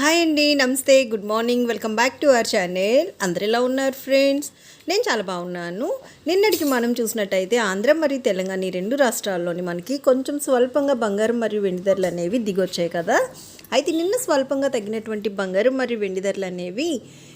Hi అండి నమస్తే good morning welcome back to our channel. అందరు ఎలా ఉన్నారు ఫ్రెండ్స్? నేను చాలా బాగున్నాను. నిన్నటికి మనం చూసినట్టయితే ఆంధ్ర మరియు తెలంగాణ ఈ రెండు రాష్ట్రాల్లోని మనకి కొంచెం స్వల్పంగా బంగారం మరియు వెండి ధరలు అనేవి దిగొచ్చాయి కదా. అయితే నిన్న స్వల్పంగా తగ్గినటువంటి బంగారం మరియు వెండి ధరలు అనేవి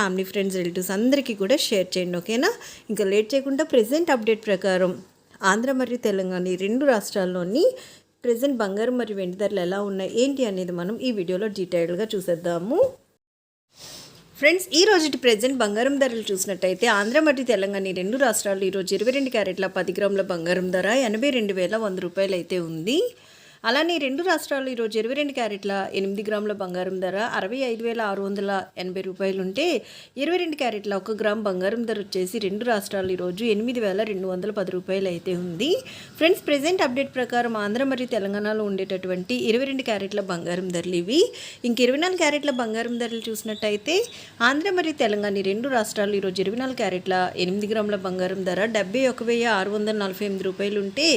ఫ్యామిలీ ఫ్రెండ్స్ రిలేటివ్స్ అందరికీ కూడా షేర్ చేయండి ఓకేనా? ఇంకా లేట్ చేయకుండా ప్రెసెంట్ అప్డేట్ ప్రకారం ఆంధ్ర మరియు తెలంగాణ ఈ రెండు రాష్ట్రాల్లోని ప్రజెంట్ బంగారం మరియు వెండి ధరలు ఎలా ఉన్నాయి ఏంటి అనేది మనం ఈ వీడియోలో డీటెయిల్గా చూసేద్దాము. ఫ్రెండ్స్ ఈ రోజుటి ప్రజెంట్ బంగారం ధరలు చూసినట్టయితే ఆంధ్ర మరియు తెలంగాణ ఈ రెండు రాష్ట్రాలు ఈరోజు ఇరవై రెండు క్యారెట్ల పది గ్రాముల బంగారం ధర ఎనభై రెండు వేల వంద రూపాయలు అయితే ఉంది. అలానే ఈ రెండు రాష్ట్రాలు ఈరోజు ఇరవై రెండు క్యారెట్ల ఎనిమిది గ్రాముల బంగారం ధర అరవై ఐదు వేల ఆరు వందల ఎనభై రూపాయలు ఉంటే ఇరవై రెండు క్యారెట్ల ఒక గ్రామ్ బంగారం ధర వచ్చేసి రెండు రాష్ట్రాలు ఈరోజు ఎనిమిది వేల రెండు వందల పది రూపాయలు అయితే ఉంది. ఫ్రెండ్స్ ప్రెజెంట్ అప్డేట్ ప్రకారం ఆంధ్ర మరియు తెలంగాణలో ఉండేటటువంటి ఇరవై రెండు క్యారెట్ల బంగారం ధరలు ఇవి. ఇంక ఇరవై నాలుగు క్యారెట్ల బంగారం ధరలు చూసినట్టయితే ఆంధ్ర మరియు తెలంగాణ రెండు రాష్ట్రాలు ఈరోజు ఇరవై నాలుగు క్యారెట్ల ఎనిమిది గ్రాముల బంగారం ధర డెబ్బై ఒక వెయ్యి ఆరు వందల నలభై ఎనిమిది రూపాయలు ఉంటే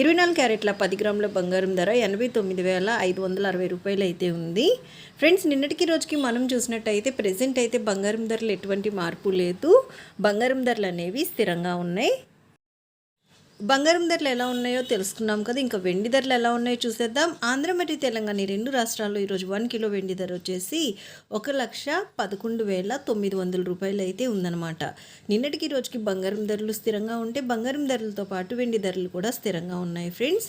ఇరవై నాలుగు క్యారెట్ల పది గ్రాముల బంగారం ధర ఎనభై తొమ్మిది వేల ఐదు వందల అరవై రూపాయలు అయితే ఉంది. ఫ్రెండ్స్ నిన్నటికి రోజుకి మనం చూసినట్టయితే ప్రజెంట్ అయితే బంగారం ధరలు ఎటువంటి మార్పు లేదు. బంగారం ధరలు అనేవి స్థిరంగా ఉన్నాయి. బంగారం ధరలు ఎలా ఉన్నాయో తెలుసుకున్నాం కదా. ఇంకా వెండి ధరలు ఎలా ఉన్నాయో చూసేద్దాం. ఆంధ్ర మరియు తెలంగాణ రెండు రాష్ట్రాల్లో ఈరోజు వన్ కిలో వెండి ధర వచ్చేసి ఒక లక్ష పదకొండు వేల తొమ్మిది వందల రూపాయలు అయితే ఉందన్నమాట. నిన్నటికి రోజుకి బంగారం ధరలు స్థిరంగా ఉంటే బంగారం ధరలతో పాటు వెండి ధరలు కూడా స్థిరంగా ఉన్నాయి ఫ్రెండ్స్.